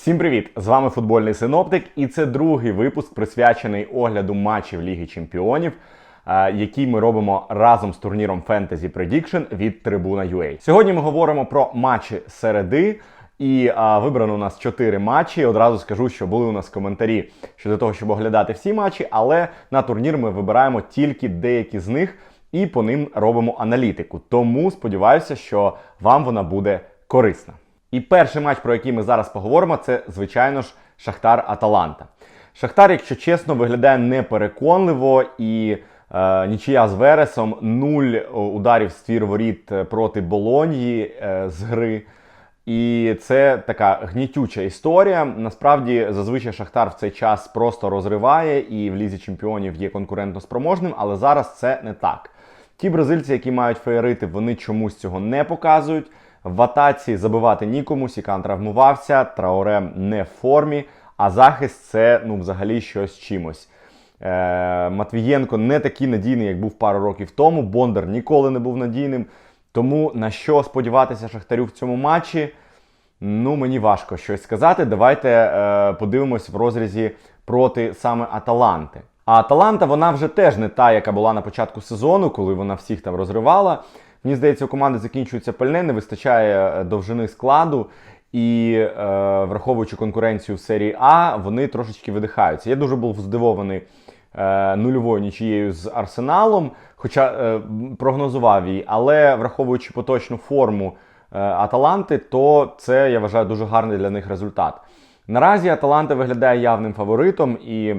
Всім привіт! З вами футбольний синоптик, і це другий випуск, присвячений огляду матчів Ліги Чемпіонів, е, який ми робимо разом з турніром Fantasy Prediction від Tribuna.ua. Сьогодні ми говоримо про матчі середи. І а, вибрано у нас 4 матчі. Одразу скажу, що були у нас коментарі щодо того, щоб оглядати всі матчі, але на турнір ми вибираємо тільки деякі з них і по ним робимо аналітику. Тому сподіваюся, що вам вона буде корисна. І перший матч, про який ми зараз поговоримо, це, звичайно ж, Шахтар Аталанта. Шахтар, якщо чесно, виглядає непереконливо і е, нічия з Вересом, нуль ударів з твір воріт е, проти Болоньї е, з гри. І це така гнітюча історія. Насправді, зазвичай Шахтар в цей час просто розриває і в лізі чемпіонів є конкурентно спроможним, але зараз це не так. Ті бразильці, які мають феєрити, вони чомусь цього не показують. В атаці забивати нікому, Сікан травмувався, Траоре не в формі, а захист це ну, взагалі щось чимось. Е, Матвієнко не такий надійний, як був пару років тому. Бондар ніколи не був надійним. Тому на що сподіватися Шахтарю в цьому матчі? Ну, мені важко щось сказати. Давайте е, подивимось в розрізі проти саме Аталанти. А Аталанта, вона вже теж не та, яка була на початку сезону, коли вона всіх там розривала. Мені здається, у команди закінчується пальне, не вистачає довжини складу. І е, враховуючи конкуренцію в серії А, вони трошечки видихаються. Я дуже був здивований е, нульовою нічією з Арсеналом, хоча е, прогнозував її, але враховуючи поточну форму е, Аталанти, то це я вважаю дуже гарний для них результат. Наразі Аталанта виглядає явним фаворитом, і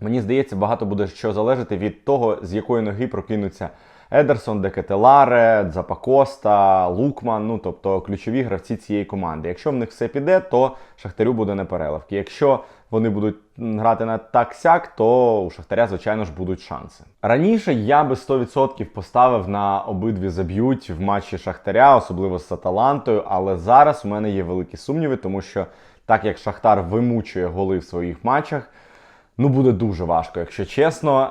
мені здається, багато буде що залежати від того, з якої ноги прокинуться. Едерсон, Декетеларе, Дзапакоста, Лукман, ну тобто ключові гравці цієї команди. Якщо в них все піде, то Шахтарю буде непереливки. Якщо вони будуть грати на так-сяк, то у Шахтаря, звичайно ж, будуть шанси. Раніше я би 100% поставив на обидві заб'ють в матчі Шахтаря, особливо з Аталантою, але зараз у мене є великі сумніви, тому що так як Шахтар вимучує голи в своїх матчах. Ну, буде дуже важко, якщо чесно. Е,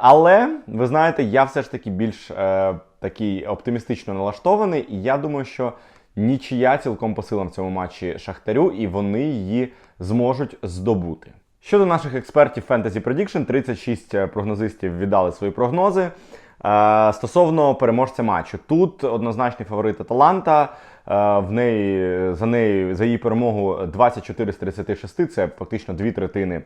але ви знаєте, я все ж таки більш е, такий оптимістично налаштований, і я думаю, що нічия цілком по силам в цьому матчі Шахтарю, і вони її зможуть здобути. Щодо наших експертів Fantasy Prediction, 36 прогнозистів віддали свої прогнози. Е, стосовно переможця матчу, тут однозначний фаворит Аталанта. В неї за неї за її перемогу 24 з 36, це фактично дві третини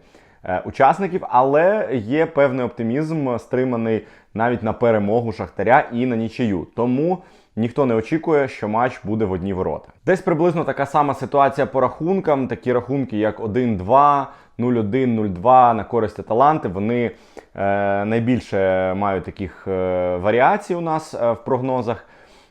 учасників, але є певний оптимізм, стриманий навіть на перемогу Шахтаря і на нічию. Тому ніхто не очікує, що матч буде в одні ворота. Десь приблизно така сама ситуація по рахункам. Такі рахунки, як 1-2, 0-1, 0-2 на користь Аталанти, вони е, найбільше мають таких е, варіацій у нас е, в прогнозах.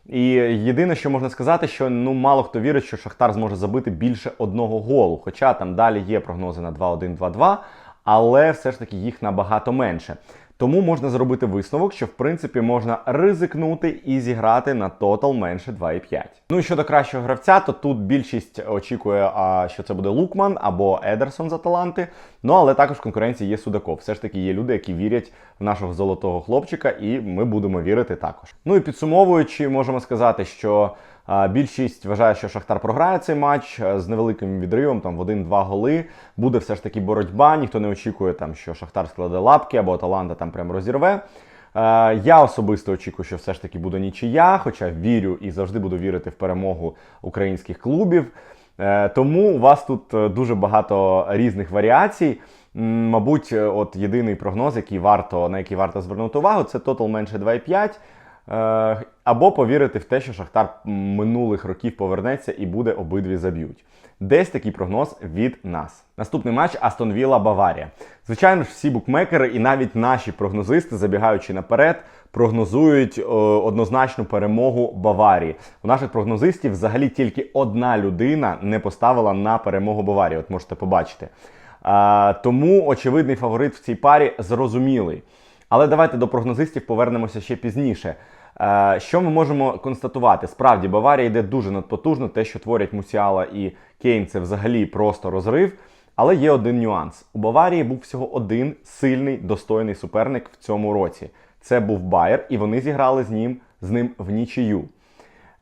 І єдине, що можна сказати, що ну мало хто вірить, що Шахтар зможе забити більше одного голу. Хоча там далі є прогнози на 2-1, 2-2, але все ж таки їх набагато менше. Тому можна зробити висновок, що в принципі можна ризикнути і зіграти на тотал менше 2,5. Ну і щодо кращого гравця, то тут більшість очікує, що це буде Лукман або Едерсон з Аталанти. Ну але також в конкуренції є Судаков. Все ж таки є люди, які вірять в нашого золотого хлопчика, і ми будемо вірити також. Ну і підсумовуючи, можемо сказати, що. Більшість вважає, що Шахтар програє цей матч з невеликим відривом, там в один-два голи. Буде все ж таки боротьба. Ніхто не очікує, там, що Шахтар складе лапки або Аталанта там прям розірве. Я особисто очікую, що все ж таки буде нічия, хоча вірю і завжди буду вірити в перемогу українських клубів. Е, тому у вас тут е, дуже багато різних варіацій. Мабуть, е, от єдиний прогноз, який варто, на який варто звернути увагу, це тотал менше 2,5. Е, або повірити в те, що Шахтар минулих років повернеться і буде обидві заб'ють. Десь такий прогноз від нас. Наступний матч Астон Вілла Баварія. Звичайно ж, всі букмекери і навіть наші прогнозисти, забігаючи наперед, прогнозують о, однозначну перемогу Баварії. У наших прогнозистів взагалі тільки одна людина не поставила на перемогу Баварії. От можете побачити. А, Тому очевидний фаворит в цій парі зрозумілий. Але давайте до прогнозистів повернемося ще пізніше. Е, що ми можемо констатувати? Справді, Баварія йде дуже надпотужно, те, що творять Мусіала і Кейн, це взагалі просто розрив. Але є один нюанс: у Баварії був всього один сильний достойний суперник в цьому році. Це був Байер, і вони зіграли з ним з ним в нічию.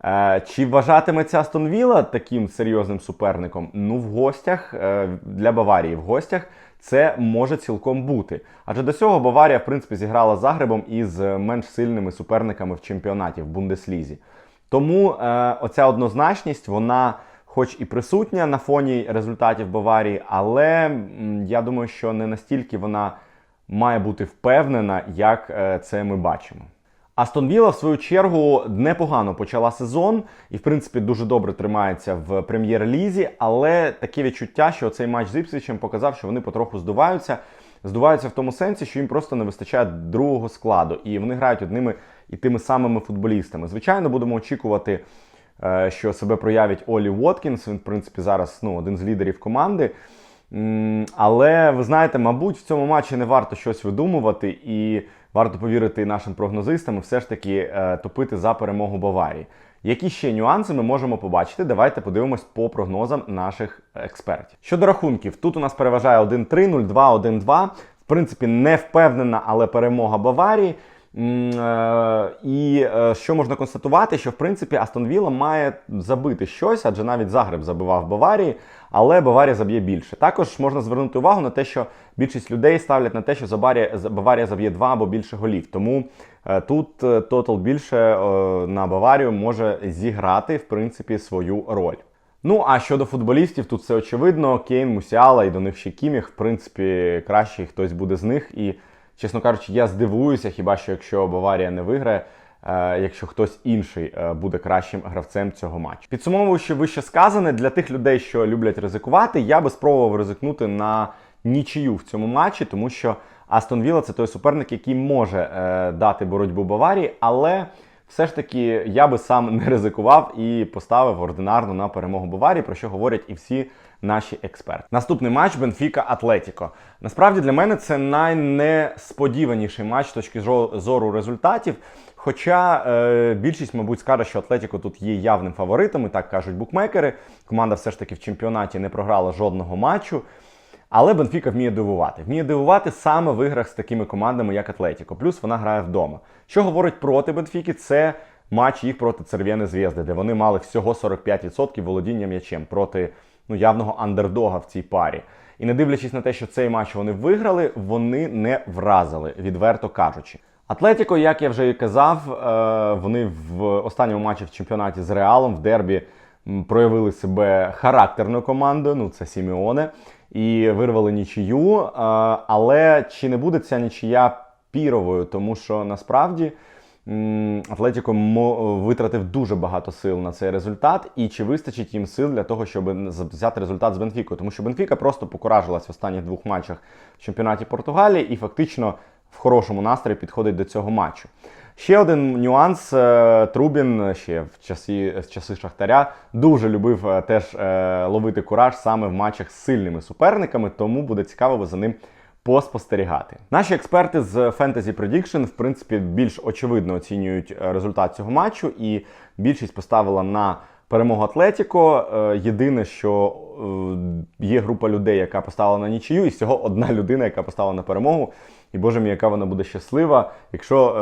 Е, Чи вважатиметься Астон Вілла таким серйозним суперником? Ну, в гостях е, для Баварії в гостях це може цілком бути. Адже до цього Баварія, в принципі, зіграла Загребом із менш сильними суперниками в чемпіонаті в Бундеслізі. Тому е, оця однозначність, вона хоч і присутня на фоні результатів Баварії, але я думаю, що не настільки вона має бути впевнена, як е, це ми бачимо. Астон Вілла, в свою чергу, непогано почала сезон і, в принципі, дуже добре тримається в прем'єр-лізі, але таке відчуття, що цей матч з Іпсвічем показав, що вони потроху здуваються. Здуваються в тому сенсі, що їм просто не вистачає другого складу, і вони грають одними і тими самими футболістами. Звичайно, будемо очікувати, е, що себе проявить Олі Уоткінс. Він, в принципі, зараз ну, один з лідерів команди. Але ви знаєте, мабуть, в цьому матчі не варто щось видумувати, і варто повірити нашим прогнозистам і все ж таки е, топити за перемогу Баварії. Які ще нюанси ми можемо побачити? Давайте подивимось по прогнозам наших експертів. Щодо рахунків, тут у нас переважає 1-3, 0-2, 1-2. В принципі, не впевнена, але перемога Баварії. Е, І е, що можна констатувати, що в принципі Астон Вілла має забити щось, адже навіть Загреб забивав Баварії, але Баварія заб'є більше. Також можна звернути увагу на те, що більшість людей ставлять на те, що Забарія- Баварія заб'є два або більше голів. Тому е, тут е, тотал більше е, на Баварію може зіграти в принципі свою роль. Ну а щодо футболістів, тут все очевидно. Кейн, Мусіала і до них ще Кіміх, в принципі, кращий хтось буде з них. І, чесно кажучи, я здивуюся, хіба що якщо Баварія не виграє, якщо хтось інший е, буде кращим гравцем цього матчу. Підсумовуючи вище сказане, для тих людей, що люблять ризикувати, я би спробував ризикнути на нічию в цьому матчі, тому що Астон Вілла це той суперник, який може е, дати боротьбу Баварії, але все ж таки я би сам не ризикував і поставив ординарно на перемогу Баварії, про що говорять і всі наші експерти. Наступний матч Бенфіка Атлетіко. Насправді для мене це найнесподіваніший матч з точки зору результатів. Хоча е, більшість, мабуть, скаже, що Атлетіко тут є явним фаворитом, і так кажуть букмекери. Команда все ж таки в чемпіонаті не програла жодного матчу. Але Бенфіка вміє дивувати. Вміє дивувати саме в іграх з такими командами, як Атлетіко. Плюс вона грає вдома. Що говорить проти Бенфіки, це матч їх проти Церв'яни Зв'язди, де вони мали всього 45% володіння м'ячем проти ну, явного андердога в цій парі. І не дивлячись на те, що цей матч вони виграли, вони не вразили, відверто кажучи. Атлетіко, як я вже і казав, е, вони в останньому матчі в чемпіонаті з Реалом в дербі проявили себе характерною командою. Ну це Сімеоне, і вирвали нічию. Але чи не буде ця нічия піровою? Тому що насправді Атлетіко витратив дуже багато сил на цей результат, і чи вистачить їм сил для того, щоб взяти результат з Бенфікою? Тому що Бенфіка просто покуражилась в останніх двох матчах в чемпіонаті Португалії і фактично в хорошому настрої підходить до цього матчу. Ще один нюанс. е, Трубін ще в часи, в часи Шахтаря дуже любив е, теж е, ловити кураж саме в матчах з сильними суперниками, тому буде цікаво за ним поспостерігати. Наші експерти з Fantasy Prediction, в принципі, більш очевидно оцінюють результат цього матчу, і більшість поставила на перемогу Атлетіко. Єдине, що є група людей, яка поставила на нічию, і всього одна людина, яка поставила на перемогу. І боже мій, яка вона буде щаслива, якщо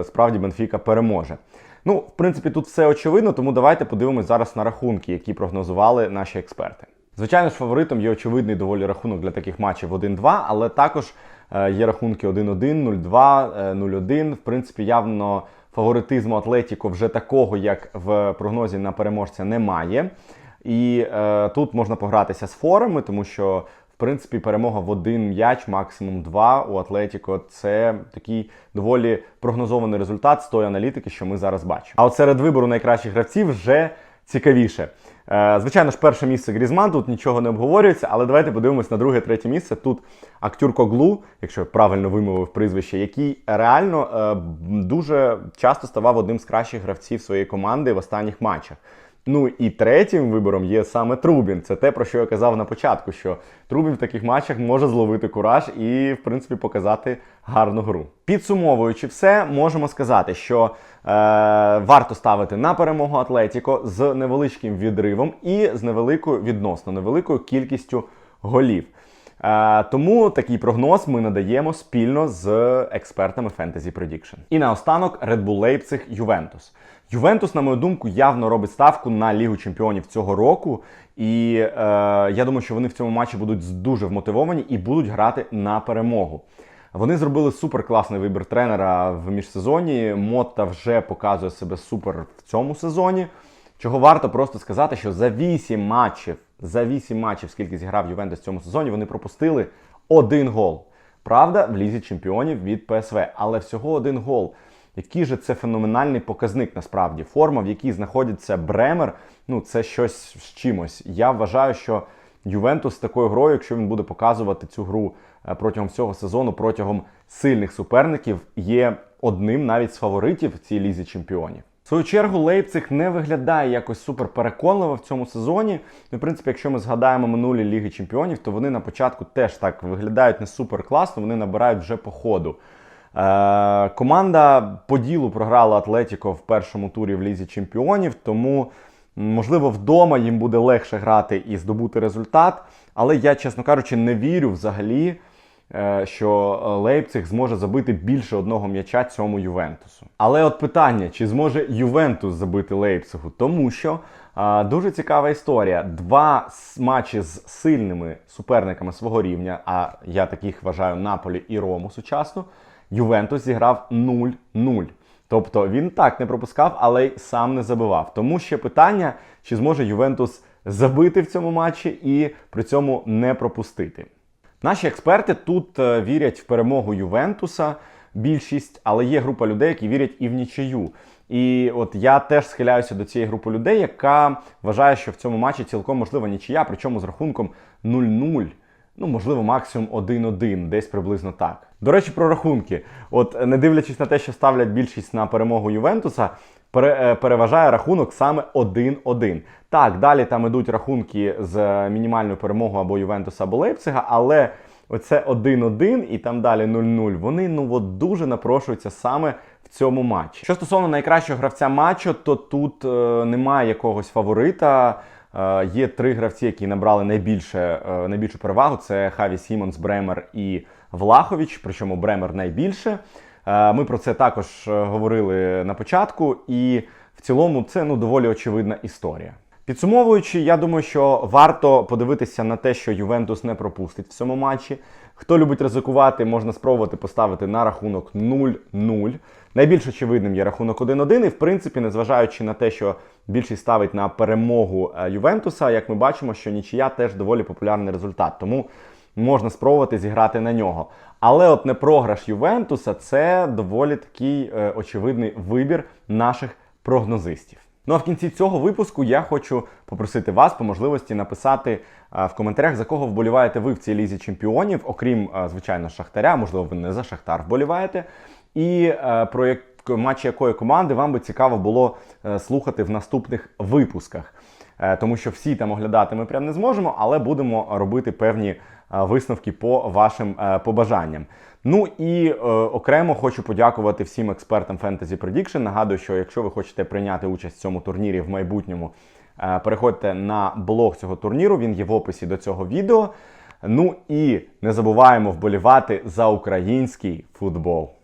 е, справді Бенфіка переможе. Ну, в принципі, тут все очевидно, тому давайте подивимось зараз на рахунки, які прогнозували наші експерти. Звичайно ж, фаворитом є очевидний доволі рахунок для таких матчів 1-2, але також е, є рахунки 1-1, 0-2, е, 0-1. В принципі, явно фаворитизму Атлетіко вже такого, як в прогнозі на переможця, немає. І е, тут можна погратися з форами, тому що в принципі перемога в один м'яч, максимум два у Атлетіко. Це такий доволі прогнозований результат з тої аналітики, що ми зараз бачимо. А от серед вибору найкращих гравців вже цікавіше. Е, Звичайно ж, перше місце Грізман, тут нічого не обговорюється, але давайте подивимось на друге, третє місце. Тут актюр Коглу, якщо я правильно вимовив прізвище, який реально е, дуже часто ставав одним з кращих гравців своєї команди в останніх матчах. Ну і третім вибором є саме Трубін. Це те, про що я казав на початку, що Трубін в таких матчах може зловити кураж і, в принципі, показати гарну гру. Підсумовуючи все, можемо сказати, що е, варто ставити на перемогу Атлетіко з невеличким відривом і з невеликою відносно невеликою кількістю голів. Е, тому такий прогноз ми надаємо спільно з експертами Fantasy Prediction. І наостанок Red Bull Leipzig Ювентус. Ювентус, на мою думку, явно робить ставку на Лігу Чемпіонів цього року. І е, я думаю, що вони в цьому матчі будуть дуже вмотивовані і будуть грати на перемогу. Вони зробили супер класний вибір тренера в міжсезоні. Мотта вже показує себе супер в цьому сезоні. Чого варто просто сказати, що за 8 матчів, за 8 матчів, скільки зіграв Ювентус в цьому сезоні, вони пропустили один гол. Правда, в лізі чемпіонів від ПСВ, але всього один гол. Який же це феноменальний показник насправді. Форма, в якій знаходиться Бремер, ну це щось з чимось. Я вважаю, що Ювентус з такою грою, якщо він буде показувати цю гру е, протягом всього сезону, протягом сильних суперників, є одним навіть з фаворитів цій лізі чемпіонів. В свою чергу Лейпциг не виглядає якось супер переконливо в цьому сезоні. Ну, в принципі, якщо ми згадаємо минулі ліги чемпіонів, то вони на початку теж так виглядають не супер класно, вони набирають вже по ходу. Е, команда по ділу програла Атлетіко в першому турі в лізі чемпіонів, тому, можливо, вдома їм буде легше грати і здобути результат. Але я, чесно кажучи, не вірю взагалі, що Лейпциг зможе забити більше одного м'яча цьому Ювентусу. Але от питання, чи зможе Ювентус забити Лейпцигу? Тому що е, дуже цікава історія. Два матчі з сильними суперниками свого рівня, а я таких вважаю Наполі і Рому сучасно. Ювентус зіграв 0-0. Тобто він так не пропускав, але й сам не забивав. Тому ще питання, чи зможе Ювентус забити в цьому матчі і при цьому не пропустити. Наші експерти тут е, вірять в перемогу Ювентуса, більшість, але є група людей, які вірять і в нічию. І от я теж схиляюся до цієї групи людей, яка вважає, що в цьому матчі цілком можлива нічия, причому з рахунком 0-0. Ну, можливо, максимум 1-1, десь приблизно так. До речі, про рахунки. От не дивлячись на те, що ставлять більшість на перемогу Ювентуса, переважає рахунок саме 1-1. Так, далі там ідуть рахунки з мінімальною перемогою або Ювентуса, або Лейпцига, але оце 1-1 і там далі 0-0. Вони ну от дуже напрошуються саме в цьому матчі. Що стосовно найкращого гравця матчу, то тут е, немає якогось фаворита. Е, Є три гравці, які набрали найбільше, е, найбільшу перевагу. Це Хаві Сімонс, Бремер і Влахович. Причому Бремер найбільше. Е, Ми про це також е, говорили на початку, і в цілому це ну доволі очевидна історія. Підсумовуючи, я думаю, що варто подивитися на те, що Ювентус не пропустить в цьому матчі. Хто любить ризикувати, можна спробувати поставити на рахунок 0-0. Найбільш очевидним є рахунок 1-1. І в принципі, незважаючи на те, що більшість ставить на перемогу е, Ювентуса, як ми бачимо, що нічия теж доволі популярний результат. Тому можна спробувати зіграти на нього. Але от не програш Ювентуса це доволі такий е, очевидний вибір наших прогнозистів. Ну а в кінці цього випуску я хочу попросити вас по можливості написати е, в коментарях, за кого вболіваєте ви в цій лізі чемпіонів, окрім е, звичайно Шахтаря, можливо, ви не за Шахтар вболіваєте, і е, про як матчі якої команди вам би цікаво було слухати в наступних випусках. Тому що всі там оглядати ми прям не зможемо, але будемо робити певні висновки по вашим е, побажанням. Ну і е, окремо хочу подякувати всім експертам Fantasy Prediction. Нагадую, що якщо ви хочете прийняти участь в цьому турнірі в майбутньому, е, переходьте на блог цього турніру, він є в описі до цього відео. Ну і не забуваємо вболівати за український футбол.